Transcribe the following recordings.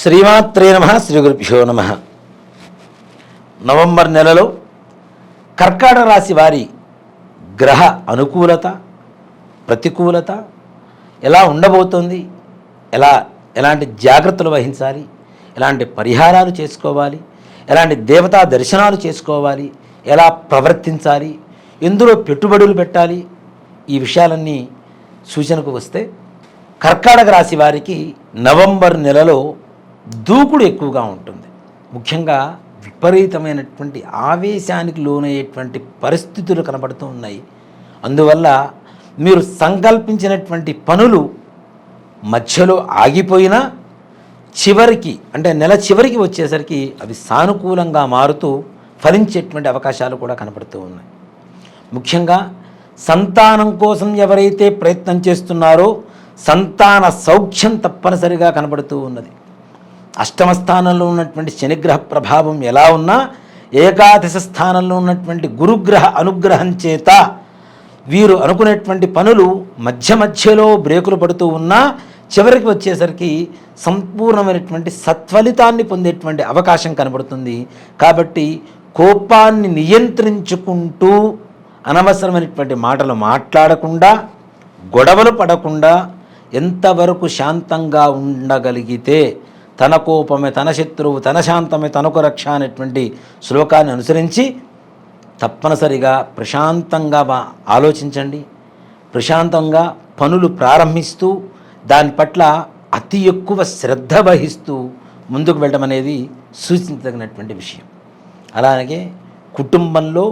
శ్రీమాత్రే నమ శ్రీ గురుభ్యో నమ. నవంబర్ నెలలో కర్కాటక రాశి వారి గ్రహ అనుకూలత ప్రతికూలత ఎలా ఉండబోతుంది? ఎలా ఎలాంటి జాగ్రత్తలు వహించాలి? ఎలాంటి పరిహారాలు చేసుకోవాలి? ఎలాంటి దేవతా దర్శనాలు చేసుకోవాలి? ఎలా ప్రవర్తించాలి? ఎందులో పెట్టుబడులు పెట్టాలి? ఈ విషయాలన్నీ సూచనకు వస్తే కర్కాటక రాశి వారికి నవంబర్ నెలలో దూకుడు ఎక్కువగా ఉంటుంది. ముఖ్యంగా విపరీతమైనటువంటి ఆవేశానికి లోనయ్యేటువంటి పరిస్థితులు కనబడుతూ ఉన్నాయి. అందువల్ల మీరు సంకల్పించినటువంటి పనులు మధ్యలో ఆగిపోయినా చివరికి అంటే నెల చివరికి వచ్చేసరికి అవి సానుకూలంగా మారుతూ ఫలించేటువంటి అవకాశాలు కూడా కనబడుతూ ఉన్నాయి. ముఖ్యంగా సంతానం కోసం ఎవరైతే ప్రయత్నం చేస్తున్నారో సంతాన సౌఖ్యం తప్పనిసరిగా కనబడుతూ ఉన్నది. అష్టమ స్థానంలో ఉన్నటువంటి శనిగ్రహ ప్రభావం ఎలా ఉన్నా ఏకాదశ స్థానంలో ఉన్నటువంటి గురుగ్రహ అనుగ్రహం చేత వీరు అనుకునేటువంటి పనులు మధ్య మధ్యలో బ్రేకులు పడుతూ ఉన్నా చివరికి వచ్చేసరికి సంపూర్ణమైనటువంటి సత్ఫలితాన్ని పొందేటువంటి అవకాశం కనబడుతుంది. కాబట్టి కోపాన్ని నియంత్రించుకుంటూ అనవసరమైనటువంటి మాటలు మాట్లాడకుండా గొడవలు పడకుండా ఎంతవరకు శాంతంగా ఉండగలిగితే తన కోపమే తన శత్రువు తన శాంతమే తనకు రక్ష అనేటువంటి శ్లోకాన్ని అనుసరించి తప్పనిసరిగా ప్రశాంతంగా ఆలోచించండి. ప్రశాంతంగా పనులు ప్రారంభిస్తూ దాని పట్ల అతి ఎక్కువ శ్రద్ధ వహిస్తూ ముందుకు వెళ్ళడం అనేది సూచించదగినటువంటి విషయం. అలాగే కుటుంబంలో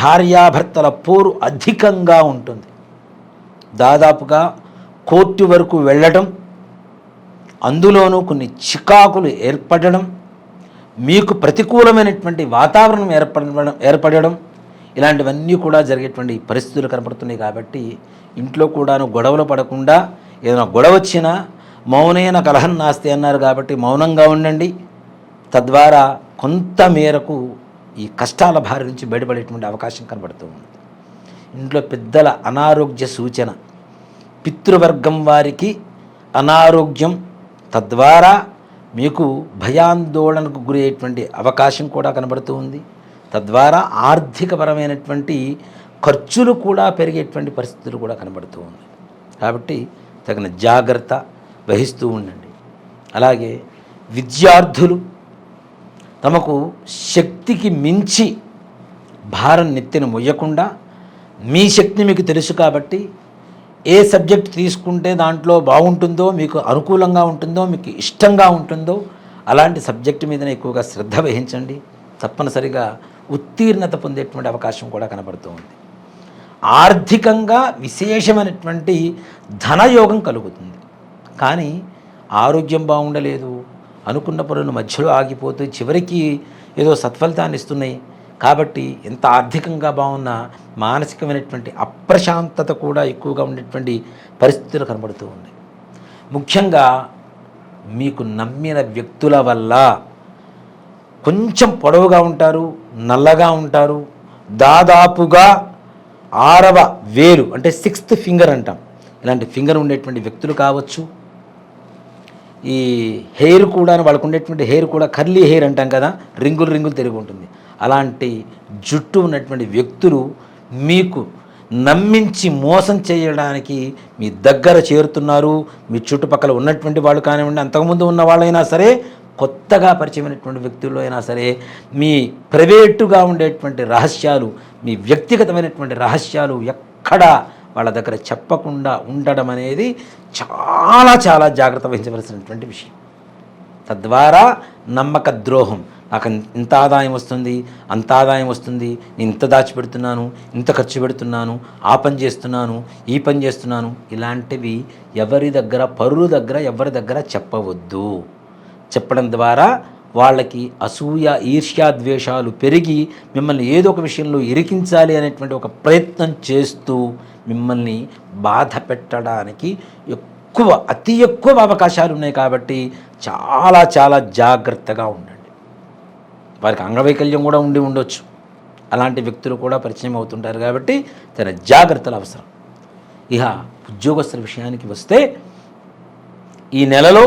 భార్యాభర్తల పోరు అధికంగా ఉంటుంది. దాదాపుగా కోర్టు వరకు వెళ్ళడం అందులోనూ కొన్ని చికాకులు ఏర్పడడం మీకు ప్రతికూలమైనటువంటి వాతావరణం ఏర్పడడం ఏర్పడడం ఇలాంటివన్నీ కూడా జరిగేటువంటి పరిస్థితులు కనపడుతున్నాయి కాబట్టి ఇంట్లో కూడాను గొడవలు పడకుండా ఏదైనా గొడవ వచ్చినా మౌనైన కలహం నాస్తి అన్నారు కాబట్టి మౌనంగా ఉండండి. తద్వారా కొంత మేరకు ఈ కష్టాల భారి నుంచి బయటపడేటువంటి అవకాశం కనబడుతూ ఉంది. ఇంట్లో పెద్దల అనారోగ్య సూచన పితృవర్గం వారికి అనారోగ్యం తద్వారా మీకు భయాందోళనకు గురయ్యేటువంటి అవకాశం కూడా కనబడుతూ ఉంది. తద్వారా ఆర్థికపరమైనటువంటి ఖర్చులు కూడా పెరిగేటువంటి పరిస్థితులు కూడా కనబడుతూ ఉంది. కాబట్టి తగిన జాగ్రత్త వహిస్తూ ఉండండి. అలాగే విద్యార్థులు తమకు శక్తికి మించి భారం నెత్తిన మొయ్యకుండా మీ శక్తి మీకు తెలుసు కాబట్టి ఏ సబ్జెక్ట్ తీసుకుంటే దాంట్లో బాగుంటుందో మీకు అనుకూలంగా ఉంటుందో మీకు ఇష్టంగా ఉంటుందో అలాంటి సబ్జెక్ట్ మీదనే ఎక్కువగా శ్రద్ధ వహించండి. తప్పనిసరిగా ఉత్తీర్ణత పొందేటువంటి అవకాశం కూడా కనబడుతూ ఉంది. ఆర్థికంగా విశేషమైనటువంటి ధనయోగం కలుగుతుంది. కానీ ఆరోగ్యం బాగుండలేదు. అనుకున్న పనులు మధ్యలో ఆగిపోతూ చివరికి ఏదో సత్ఫలితాన్ని ఇస్తున్నాయి. కాబట్టి ఎంత ఆర్థికంగా బాగున్నా మానసికమైనటువంటి అప్రశాంతత కూడా ఎక్కువగా ఉండేటువంటి పరిస్థితులు కనబడుతూ ఉన్నాయి. ముఖ్యంగా మీకు నమ్మిన వ్యక్తుల వల్ల కొంచెం పొడవుగా ఉంటారు నల్లగా ఉంటారు. దాదాపుగా ఆరవ వేలు అంటే సిక్స్త్ ఫింగర్ అంటాం. ఇలాంటి ఫింగర్ ఉండేటువంటి వ్యక్తులు కావచ్చు. ఈ హెయిర్ కూడా వాళ్ళకు ఉండేటువంటి హెయిర్ కూడా కర్లీ హెయిర్ అంటాం కదా రింగులు రింగులు తిరిగి ఉంటుంది. అలాంటి జుట్టు ఉన్నటువంటి వ్యక్తులు మీకు నమ్మించి మోసం చేయడానికి మీ దగ్గర చేరుతున్నారు. మీ చుట్టుపక్కల ఉన్నటువంటి వాళ్ళు కానివ్వండి అంతకుముందు ఉన్న వాళ్ళైనా సరే కొత్తగా పరిచయమైనటువంటి వ్యక్తుల్లో అయినా సరే మీ ప్రైవేటుగా ఉండేటువంటి రహస్యాలు మీ వ్యక్తిగతమైనటువంటి రహస్యాలు ఎక్కడా వాళ్ళ దగ్గర చెప్పకుండా ఉండడం అనేది చాలా చాలా జాగ్రత్త వహించవలసినటువంటి విషయం. తద్వారా నమ్మక ద్రోహం నాకు ఇంత ఆదాయం వస్తుంది అంత ఆదాయం వస్తుంది నేను ఇంత దాచిపెడుతున్నాను ఇంత ఖర్చు పెడుతున్నాను ఆ పని చేస్తున్నాను ఈ పని చేస్తున్నాను ఇలాంటివి ఎవరి దగ్గర పరుల దగ్గర ఎవరి దగ్గర చెప్పవద్దు. చెప్పడం ద్వారా వాళ్ళకి అసూయ ఈర్ష్యా ద్వేషాలు పెరిగి మిమ్మల్ని ఏదో ఒక విషయంలో ఇరికించాలి అనేటువంటి ఒక ప్రయత్నం చేస్తూ మిమ్మల్ని బాధ పెట్టడానికి ఎక్కువ అతి ఎక్కువ అవకాశాలు ఉన్నాయి కాబట్టి చాలా చాలా జాగ్రత్తగా ఉండండి. వారికి అంగవైకల్యం కూడా ఉండి ఉండొచ్చు. అలాంటి వ్యక్తులు కూడా పరిచయం అవుతుంటారు కాబట్టి తన జాగ్రత్తలు అవసరం. ఇక ఉద్యోగస్తుల విషయానికి వస్తే ఈ నెలలో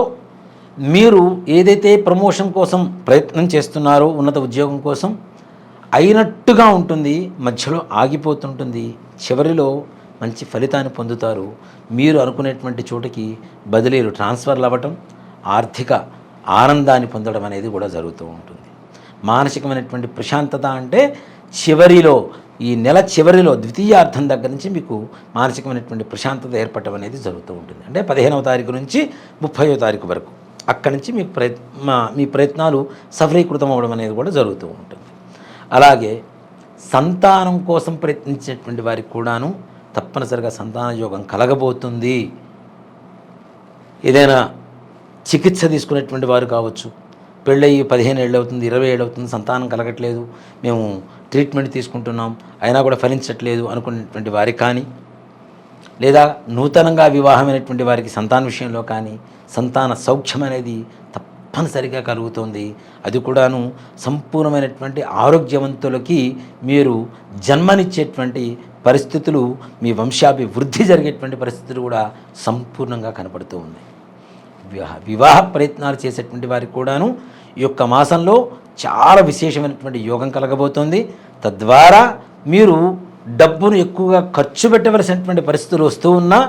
మీరు ఏదైతే ప్రమోషన్ కోసం ప్రయత్నం చేస్తున్నారో ఉన్నత ఉద్యోగం కోసం అయినట్టుగా ఉంటుంది మధ్యలో ఆగిపోతుంటుంది చివరిలో మంచి ఫలితాన్ని పొందుతారు. మీరు అనుకునేటువంటి చోటుకి బదిలీలు ట్రాన్స్ఫర్లు అవ్వటం ఆర్థిక ఆనందాన్ని పొందడం అనేది కూడా జరుగుతూ ఉంటుంది. మానసికమైనటువంటి ప్రశాంతత అంటే చివరిలో ఈ నెల చివరిలో ద్వితీయార్థం దగ్గర నుంచి మీకు మానసికమైనటువంటి ప్రశాంతత ఏర్పడటం అనేది జరుగుతూ ఉంటుంది. అంటే పదిహేనవ తారీఖు నుంచి ముప్పైవ తారీఖు వరకు అక్కడి నుంచి మీకు ప్రయత్ మీ ప్రయత్నాలు సఫలీకృతం అవ్వడం అనేది కూడా జరుగుతూ ఉంటుంది. అలాగే సంతానం కోసం ప్రయత్నించేటువంటి వారికి కూడాను తప్పనిసరిగా సంతాన యోగం కలగబోతుంది. ఏదైనా చికిత్స తీసుకునేటువంటి వారు కావచ్చు పెళ్ళయి పదిహేను ఏళ్ళు అవుతుంది ఇరవై ఏళ్ళు అవుతుంది సంతానం కలగట్లేదు మేము ట్రీట్మెంట్ తీసుకుంటున్నాం అయినా కూడా ఫలించట్లేదు అనుకున్నటువంటి వారికి కానీ లేదా నూతనంగా వివాహమైనటువంటి వారికి సంతాన విషయంలో కానీ సంతాన సౌఖ్యం అనేది తప్పనిసరిగా కలుగుతుంది. అది కూడాను సంపూర్ణమైనటువంటి ఆరోగ్యవంతులకి మీరు జన్మనిచ్చేటువంటి పరిస్థితులు మీ వంశాభివృద్ధి జరిగేటువంటి పరిస్థితులు కూడా సంపూర్ణంగా కనపడుతూ ఉంది. వివాహ వివాహ ప్రయత్నాలు చేసేటువంటి వారికి కూడాను ఈ యొక్క మాసంలో చాలా విశేషమైనటువంటి యోగం కలగబోతోంది. తద్వారా మీరు డబ్బును ఎక్కువగా ఖర్చు పెట్టవలసినటువంటి పరిస్థితులు వస్తూ ఉన్నా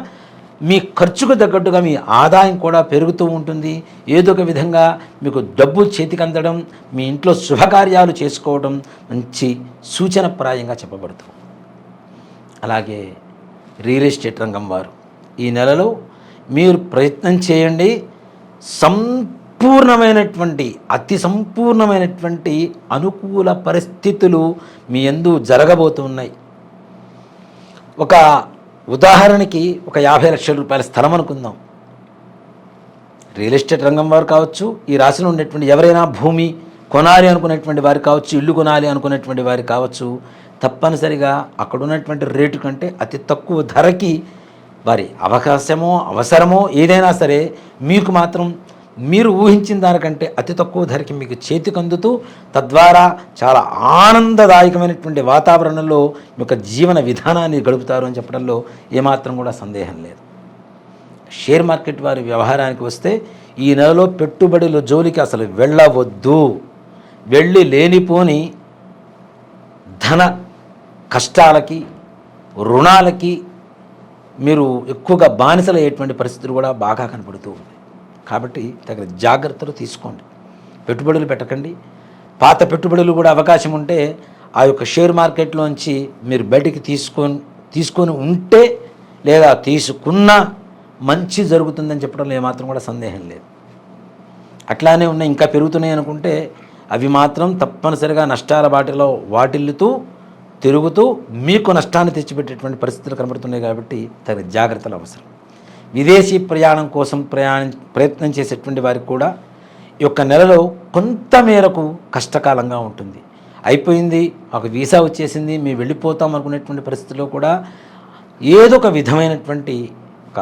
మీ ఖర్చుకు తగ్గట్టుగా మీ ఆదాయం కూడా పెరుగుతూ ఉంటుంది. ఏదో ఒక విధంగా మీకు డబ్బు చేతికి అందడం మీ ఇంట్లో శుభకార్యాలు చేసుకోవడం మంచి సూచనప్రాయంగా చెప్పబడుతుంది. అలాగే రియల్ ఎస్టేట్ రంగం వారు ఈ నెలలో మీరు ప్రయత్నం చేయండి. సంపూర్ణమైనటువంటి అతి సంపూర్ణమైనటువంటి అనుకూల పరిస్థితులు మీ ఎందు జరగబోతున్నాయి. ఒక ఉదాహరణకి ఒక యాభై లక్షల రూపాయల స్థలం అనుకుందాం. రియల్ ఎస్టేట్ రంగం వారు కావచ్చు ఈ రాశిలో ఉండేటువంటి ఎవరైనా భూమి కొనాలి అనుకునేటువంటి వారు కావచ్చు ఇల్లు కొనాలి అనుకునేటువంటి వారు కావచ్చు తప్పనిసరిగా అక్కడ ఉన్నటువంటి రేటు కంటే అతి తక్కువ ధరకి వారి అవకాశమో అవసరమో ఏదైనా సరే మీకు మాత్రం మీరు ఊహించిన దానికంటే అతి తక్కువ ధరకి మీకు చేతికి అందుతూ తద్వారా చాలా ఆనందదాయకమైనటువంటి వాతావరణంలో మీ యొక్క జీవన విధానాన్ని గడుపుతారు అని చెప్పడంలో ఏమాత్రం కూడా సందేహం లేదు. షేర్ మార్కెట్ వారి వ్యవహారానికి వస్తే ఈ నెలలో పెట్టుబడుల జోలికి అసలు వెళ్ళవద్దు. వెళ్ళి లేనిపోని ధన కష్టాలకి రుణాలకి మీరు ఎక్కువగా బానిసలయ్యేటువంటి పరిస్థితులు కూడా బాగా కనపడుతూ ఉంది కాబట్టి తగిన జాగ్రత్తలు తీసుకోండి. పెట్టుబడులు పెట్టకండి. పాత పెట్టుబడులు కూడా అవకాశం ఉంటే ఆ యొక్క షేర్ మార్కెట్లోంచి మీరు బయటికి తీసుకొని తీసుకొని ఉంటే లేదా తీసుకున్నా మంచి జరుగుతుందని చెప్పడంలో ఏమాత్రం కూడా సందేహం లేదు. అట్లానే ఉన్నాయి ఇంకా పెరుగుతున్నాయి అనుకుంటే అవి మాత్రం తప్పనిసరిగా నష్టాల బాటిలో వాటిల్లుతూ తిరుగుతూ మీకు నష్టాన్ని తెచ్చిపెట్టేటువంటి పరిస్థితులు కనబడుతున్నాయి కాబట్టి తగిన జాగ్రత్తలు అవసరం. విదేశీ ప్రయాణం కోసం ప్రయాణం ప్రయత్నం చేసేటువంటి వారికి కూడా ఈ యొక్క నెలలో కొంత మేరకు కష్టకాలంగా ఉంటుంది. అయిపోయింది ఒక వీసా వచ్చేసింది మేము వెళ్ళిపోతాం అనుకునేటువంటి పరిస్థితిలో కూడా ఏదో ఒక విధమైనటువంటి ఒక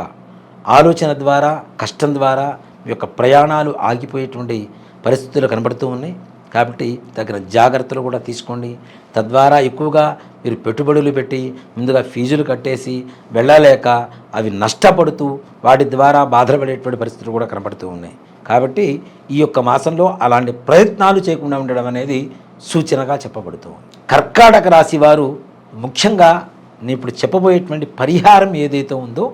ఆలోచన ద్వారా కష్టం ద్వారా మీ యొక్క ప్రయాణాలు ఆగిపోయేటువంటి పరిస్థితులు కనబడుతూ ఉన్నాయి. కాబట్టి తగిన జాగ్రత్తలు కూడా తీసుకోండి. తద్వారా ఎక్కువగా మీరు పెట్టుబడులు పెట్టి ముందుగా ఫీజులు కట్టేసి వెళ్ళలేక అవి నష్టపడుతూ వాటి ద్వారా బాధపడేటువంటి పరిస్థితులు కూడా కనబడుతూ ఉన్నాయి. కాబట్టి ఈ యొక్క మాసంలో అలాంటి ప్రయత్నాలు చేయకుండా ఉండడం అనేది సూచనగా చెప్పబడుతూ ఉంది. కర్కాటక రాశి వారు ముఖ్యంగా నేను ఇప్పుడు చెప్పబోయేటువంటి పరిహారం ఏదైతే ఉందో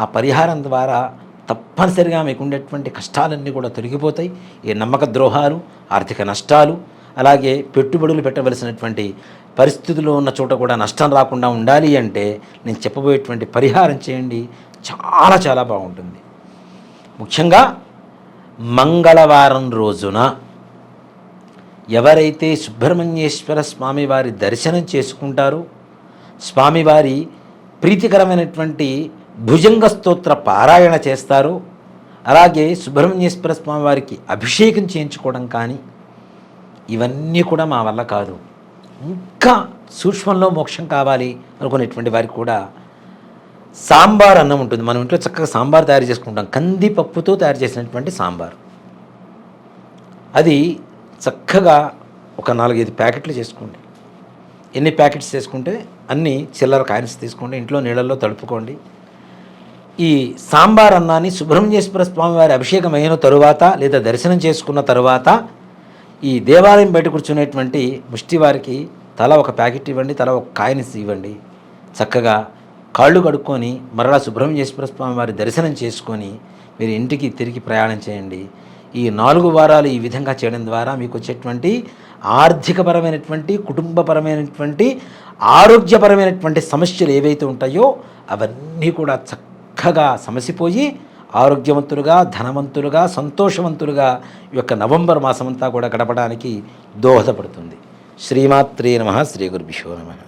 ఆ పరిహారం ద్వారా తప్పనిసరిగా మీకు ఉండేటువంటి కష్టాలన్నీ కూడా తొలగిపోతాయి. ఈ నమ్మక ద్రోహాలు ఆర్థిక నష్టాలు అలాగే పెట్టుబడులు పెట్టవలసినటువంటి పరిస్థితుల్లో ఉన్న చోట కూడా నష్టం రాకుండా ఉండాలి అంటే నేను చెప్పబోయేటువంటి పరిహారం చేయండి. చాలా చాలా బాగుంటుంది. ముఖ్యంగా మంగళవారం రోజున ఎవరైతే సుబ్రహ్మణ్యేశ్వర స్వామివారి దర్శనం చేసుకుంటారో స్వామివారి ప్రీతికరమైనటువంటి భుజంగ స్తోత్ర పారాయణ చేస్తారో అలాగే సుబ్రహ్మణ్యేశ్వర స్వామి వారికి అభిషేకం చేయించుకోవడం కానీ ఇవన్నీ కూడా మా వల్ల కాదు. ఇంకా సూక్ష్మంలో మోక్షం కావాలి అనుకునేటువంటి వారికి కూడా సాంబార్ అన్నం ఉంటుంది. మనం ఇంట్లో చక్కగా సాంబార్ తయారు చేసుకుంటాం. కందిపప్పుతో తయారు చేసినటువంటి సాంబార్. అది చక్కగా ఒక నాలుగైదు ప్యాకెట్లు చేసుకోండి. ఎన్ని ప్యాకెట్స్ చేసుకుంటే అన్ని చిల్లర కాయిన్స్ తీసుకోండి. ఇంట్లో నీళ్ళల్లో తడుపుకోండి. ఈ సాంబార్ అన్నాన్ని సుబ్రహ్మణ్యేశ్వర స్వామి వారి అభిషేకం అయిన తరువాత లేదా దర్శనం చేసుకున్న తరువాత ఈ దేవాలయం బయట కూర్చునేటువంటి ముష్టి వారికి తల ఒక ప్యాకెట్ ఇవ్వండి తల ఒక కాయని ఇవ్వండి. చక్కగా కాళ్ళు కడుక్కొని మరలా సుబ్రహ్మణ్యేశ్వర స్వామి వారి దర్శనం చేసుకొని మీరు ఇంటికి తిరిగి ప్రయాణం చేయండి. ఈ నాలుగు వారాలు ఈ విధంగా చేయడం ద్వారా మీకు వచ్చేటువంటి ఆర్థికపరమైనటువంటి కుటుంబపరమైనటువంటి ఆరోగ్యపరమైనటువంటి సమస్యలు ఏవైతే ఉంటాయో అవన్నీ కూడా చక్కగా సమసిపోయి ఆరోగ్యవంతులుగా ధనవంతులుగా సంతోషవంతులుగా ఈ యొక్క నవంబర్ మాసమంతా కూడా గడపడానికి దోహదపడుతుంది. శ్రీమాత్రే నమ శ్రీ గురుభ్యో నమ.